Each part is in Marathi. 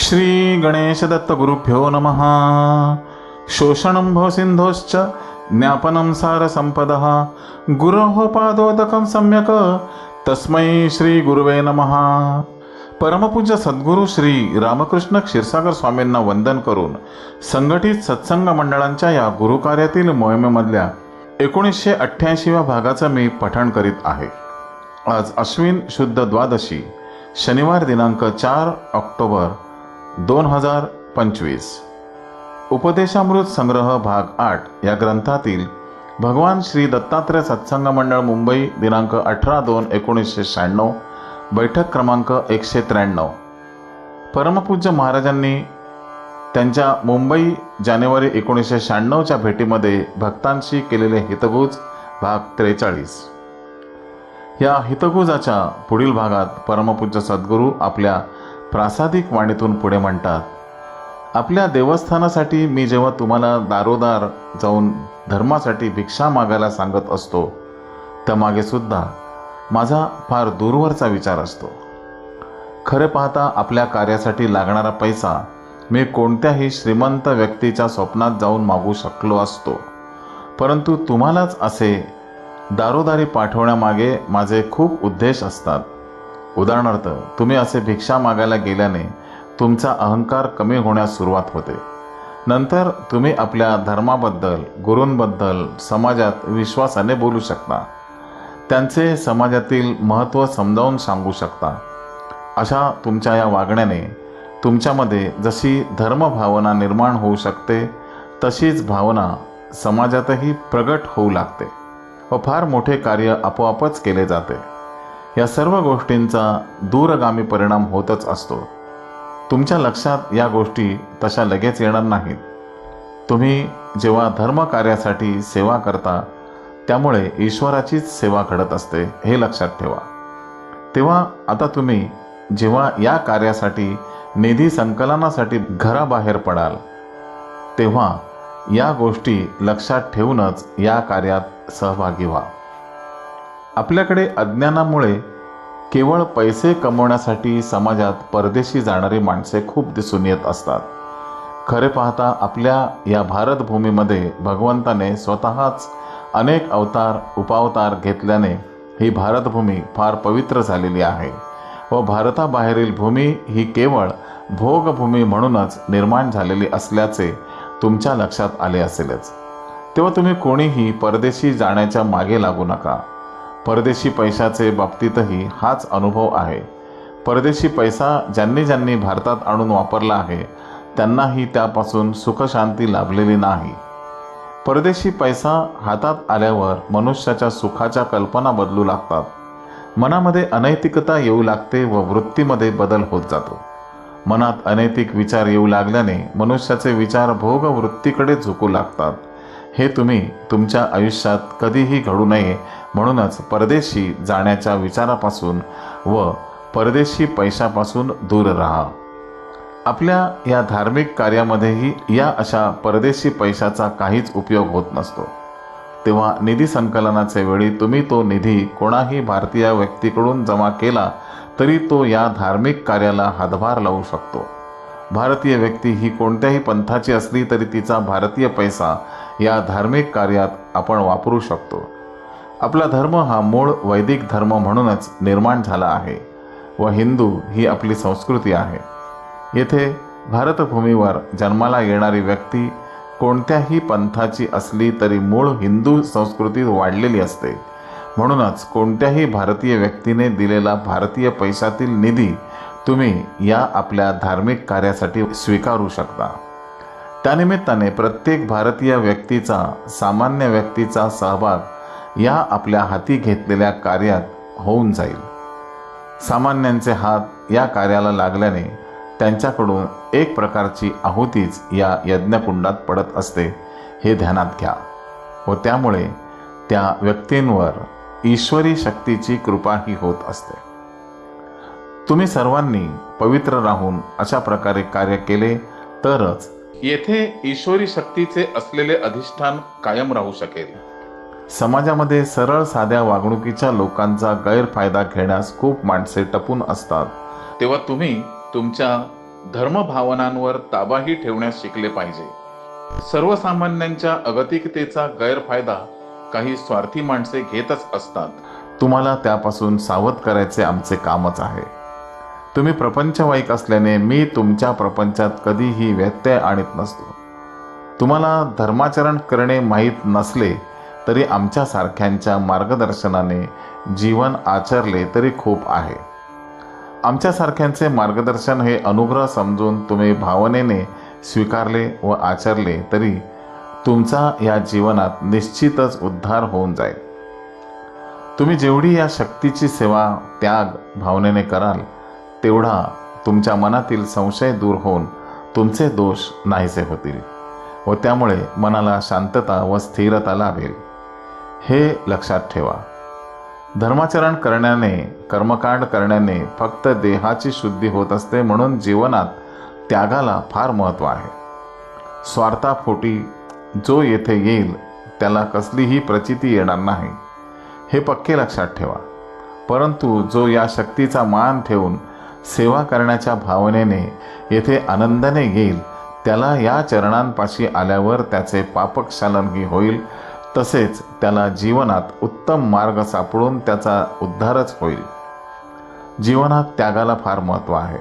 श्री गणेश दत्त गुरुभ्यो नमः। शोषणं भवसिंधोश्च ज्ञापनं सारसम्पदः। गुरोः पादोदकं सम्यक्। तस्मै श्री गुरुवे नमः। परमपूज्य सद्गुरू श्री रामकृष्ण क्षीरसागर स्वामींना वंदन करून संघटित सत्संग मंडळांच्या या गुरुकार्यातील मोहिमेमधल्या एकोणीसशे अठ्ठ्याऐंशीव्या भागाचं मी पठण करीत आहे. आज अश्विन शुद्ध द्वादशी शनिवार दिनांक चार ऑक्टोबर दोन हजार पंचवीस. उपदेशामृत संग्रह भाग आठ या ग्रंथातील भगवान श्री दत्तात्रय सत्संग मंडळ मुंबई दिनांक अठरा दोन एकोणीसशे शहाण्णव बैठक क्रमांक एकशे त्र्याण्णव. परमपूज्य महाराजांनी त्यांच्या मुंबई जानेवारी एकोणीसशे शहाण्णवच्या भेटीमध्ये भक्तांशी केलेले हितगुज भाग त्रेचाळीस. या हितगुजाच्या पुढील भागात परमपूज्य सद्गुरू आपल्या प्रासादिक वाणीतून पुढे म्हणतात आपल्या देवस्थानासाठी मी जेव्हा तुम्हाला दारोदार जाऊन धर्मासाठी भिक्षा मागायला सांगत असतो त्यामागे सुद्धा माझा फार दूरवरचा विचार असतो. खरे पाहता आपल्या कार्यासाठी लागणारा पैसा मी कोणत्याही श्रीमंत व्यक्तीच्या स्वप्नात जाऊन मागू शकलो असतो. परंतु तुम्हालाच असे दारोदारी पाठवण्यामागे माझे खूप उद्देश असतात. उदाहरणार्थ तुम्ही असे भिक्षा मागायला गेल्याने तुमचा अहंकार कमी होण्यास सुरुवात होते. नंतर तुम्ही आपल्या धर्माबद्दल गुरूंबद्दल समाजात विश्वासाने बोलू शकता. त्यांचे समाजातील महत्त्व समजावून सांगू शकता. अशा तुमच्या या वागण्याने तुमच्यामध्ये जशी धर्मभावना निर्माण होऊ शकते तशीच भावना समाजातही प्रगट होऊ लागते व फार मोठे कार्य आपोआपच केले जाते. या सर्व गोष्टींचा दूरगामी परिणाम होतच असतो. तुमच्या लक्षात या गोष्टी तशा लगेच येणार नाहीत. तुम्ही जेव्हा धर्मकार्यासाठी सेवा करता त्यामुळे ईश्वराचीच सेवा घडत असते हे लक्षात ठेवा. तेव्हा आता तुम्ही जेव्हा या कार्यासाठी निधी संकलनासाठी घराबाहेर पडाल तेव्हा या गोष्टी लक्षात ठेवूनच या कार्यात सहभागी व्हा. आपल्याकडे अज्ञानामुळे केवळ पैसे कमवण्यासाठी समाजात परदेशी जाणारी माणसे खूप दिसून येत असतात. खरे पाहता आपल्या या भारतभूमीमध्ये भगवंताने स्वतःच अनेक अवतार उपावतार घेतल्याने ही भारतभूमी फार पवित्र झालेली आहे व भारताबाहेरील भूमी ही केवळ भोगभूमी म्हणूनच निर्माण झालेली असल्याचे तुमच्या लक्षात आले असेलच. तेव्हा तुम्ही कोणीही परदेशी जाण्याच्या मागे लागू नका. परदेशी पैशाचे बाबतीतही हाच अनुभव आहे. परदेशी पैसा ज्यांनी ज्यांनी भारतात आणून वापरला आहे त्यांनाही त्यापासून सुखशांती लाभलेली नाही. परदेशी पैसा हातात आल्यावर मनुष्याच्या सुखाच्या कल्पना बदलू लागतात. मनामध्ये अनैतिकता येऊ लागते व वृत्तीमध्ये बदल होत जातो. मनात अनैतिक विचार येऊ लागल्याने मनुष्याचे विचार भोग वृत्तीकडे झुकू लागतात. हे तुम्ही तुमच्या आयुष्यात कधीही घडू नये म्हणूनच परदेशी जाण्याच्या विचारापासून व परदेशी पैशापासून दूर राहा. आपल्या या धार्मिक कार्यामध्येही या अशा परदेशी पैशाचा काहीच उपयोग होत नसतो. तेव्हा निधी संकलनाचे वेळी तुम्ही तो निधी कोणाही भारतीय व्यक्तीकडून जमा केला तरी तो या धार्मिक कार्याला हातभार लावू शकतो. भारतीय व्यक्ती ही कोणत्याही पंथाची असली तरी तिचा भारतीय पैसा या धार्मिक कार्यात आपण वापरू शकतो. आपला धर्म हा मूळ वैदिक धर्म म्हणूनच निर्माण झाला आहे व हिंदू ही आपली संस्कृती आहे. येथे भारतभूमीवर जन्माला येणारी व्यक्ती कोणत्याही पंथाची असली तरी मूळ हिंदू संस्कृतीत वाढलेली असते. म्हणूनच कोणत्याही भारतीय व्यक्तीने दिलेला भारतीय पैशातील निधी तुम्ही या आपल्या धार्मिक कार्यासाठी स्वीकारू शकता. त्यानिमित्ताने प्रत्येक भारतीय व्यक्तीचा सामान्य व्यक्तीचा सहभाग या आपल्या हाती घेतलेल्या कार्यात होऊन जाईल. सामान्यांचे हात या कार्याला लागल्याने त्यांच्याकडून एक प्रकारची आहुतीच या यज्ञकुंडात पडत असते हे ध्यानात घ्या. व त्यामुळे त्या व्यक्तींवर ईश्वरी शक्तीची कृपाही होत असते. तुम्ही सर्वांनी पवित्र राहून अशा प्रकारे कार्य केले तरच येथे ईश्वरी शक्तीचे असलेले अधिष्ठान कायम राहू शकेल. समाजामध्ये सरळ साध्या वागणुकीच्या लोकांचा गैरफायदा घेण्यास खूप माणसे टपून असतात. तेव्हा तुम्ही तुमच्या धर्मभावनांवर ताबाही ठेवण्यास शिकले पाहिजे. सर्वसामान्यांच्या अगतिकतेचा गैरफायदा काही स्वार्थी माणसे घेतच असतात. तुम्हाला त्यापासून सावध करायचे आमचे कामच आहे. तुम्ही प्रपंचवाईक असल्याने मी तुमच्या प्रपंचात कधीही व्यत्यय आणत नसतो. तुम्हाला धर्माचरण करणे माहीत नसले तरी आमच्यासारख्यांच्या मार्गदर्शनाने जीवन आचरले तरी खूप आहे. आमच्यासारख्यांचे मार्गदर्शन हे अनुग्रह समजून तुम्ही भावनेने स्वीकारले व आचरले तरी तुमचा या जीवनात निश्चितच उद्धार होऊन जाईल. तुम्ही जेवढी या शक्तीची सेवा त्याग भावनेने कराल तेवढा तुमच्या मनातील संशय दूर होऊन तुमचे दोष नाहीसे होतील व त्यामुळे मनाला शांतता व स्थिरता लाभेल. हे लक्षात ठेवा. धर्माचरण करण्याने कर्मकांड करण्याने फक्त देहाची शुद्धी होत असते म्हणून जीवनात त्यागाला फार महत्त्व आहे. स्वार्थापोटी जो येथे येईल त्याला कसलीही प्रचिती येणार नाही. हे पक्के लक्षात ठेवा. परंतु जो या शक्तीचा मान ठेवून सेवा करण्याच्या भावनेने येथे आनंदाने येईल. त्याला या चरणांपाशी आल्यावर त्याचे पापक्षालनही होईल. तसेच त्याला जीवनात उत्तम मार्ग सापडून त्याचा उद्धारच होईल. जीवनात त्यागाला फार महत्त्व आहे.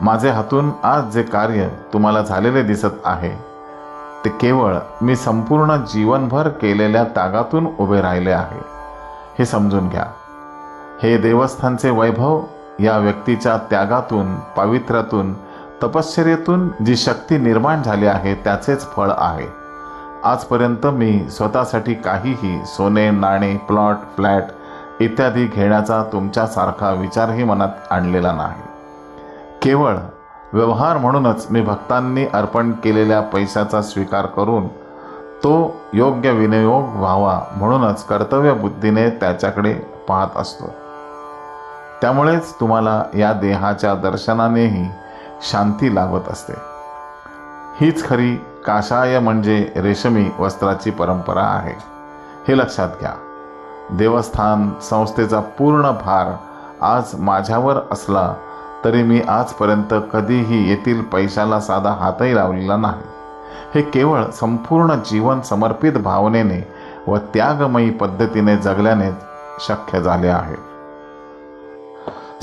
माझे हातून आज जे कार्य तुम्हाला झालेले दिसत आहे ते केवळ मी संपूर्ण जीवनभर केलेल्या त्यागातून उभे राहिले आहे. हे समजून घ्या. हे देवस्थानचे वैभव या व्यक्तीच्या त्यागातून पावित्र्यातून तपश्चर्येतून जी शक्ती निर्माण झाली आहे त्याचेच फळ आहे. आजपर्यंत मी स्वतःसाठी काहीही सोने नाणे प्लॉट फ्लॅट इत्यादी घेण्याचा तुमच्यासारखा विचारही मनात आणलेला नाही. केवळ व्यवहार म्हणूनच मी भक्तांनी अर्पण केलेल्या पैशाचा स्वीकार करून तो योग्य विनियोग व्हावा म्हणूनच कर्तव्य बुद्धीने त्याच्याकडे पाहत असतो. त्यामुळेच तुम्हाला या देहाच्या दर्शनानेही शांती लाभत असते. हीच खरी काशाय म्हणजे रेशमी वस्त्राची परंपरा आहे. हे लक्षात घ्या. देवस्थान संस्थेचा पूर्ण भार आज माझ्यावर असला तरी मी आजपर्यंत कधीही येथील पैशाला साधा हातही लावलेला नाही. हे केवळ संपूर्ण जीवन समर्पित भावनेने व त्यागमयी पद्धतीने जगल्यानेच शक्य झाले आहे.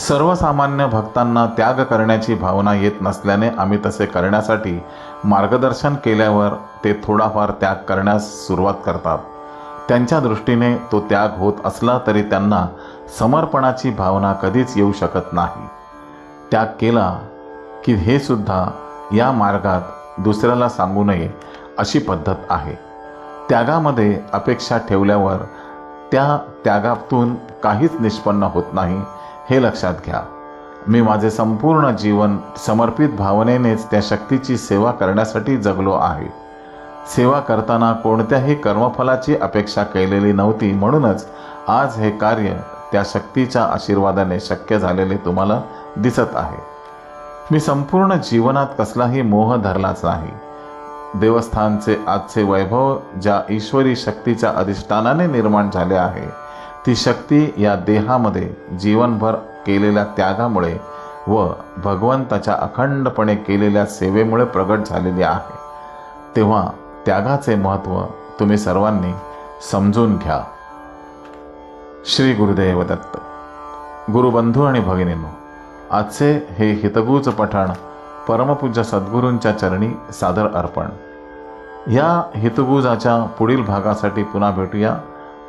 सर्वसामान्य भक्तांना त्याग करण्याची भावना येत नसल्याने आम्ही तसे करण्यासाठी मार्गदर्शन केल्यावर ते थोडाफार त्याग करण्यास सुरुवात करतात. त्यांच्या दृष्टीने तो त्याग होत असला तरी त्यांना समर्पणाची भावना कधीच येऊ शकत नाही. त्याग केला की हे सुद्धा या मार्गात दुसऱ्याला सांगू नये अशी पद्धत आहे. त्यागामध्ये अपेक्षा ठेवल्यावर त्या त्यागातून काहीच निष्पन्न होत नाही. हे लक्षात घ्या. मी माझे संपूर्ण जीवन समर्पित भावनेनेच त्या शक्तीची सेवा करण्यासाठी जगलो आहे. सेवा करताना कोणत्याही कर्मफलाची अपेक्षा केलेली नव्हती म्हणूनच आज हे कार्य त्या शक्तीच्या आशीर्वादाने शक्य झालेले तुम्हाला दिसत आहे. मी संपूर्ण जीवनात कसलाही मोह धरलाच नाही. देवस्थानचे आजचे वैभव ज्या ईश्वरी शक्तीच्या अधिष्ठानाने निर्माण झाले आहे ती शक्ती या देहामध्ये जीवनभर केलेल्या त्यागामुळे व भगवंताच्या अखंडपणे केलेल्या सेवेमुळे प्रगट झालेली आहे. तेव्हा त्यागाचे महत्त्व तुम्ही सर्वांनी समजून घ्या. श्री गुरुदेव दत्त. गुरुबंधू आणि भगिनींनो आजचे हे हितगूज पठण परमपूज्य सद्गुरूंच्या चरणी सादर अर्पण. या हितगुजाच्या पुढील भागासाठी पुन्हा भेटूया.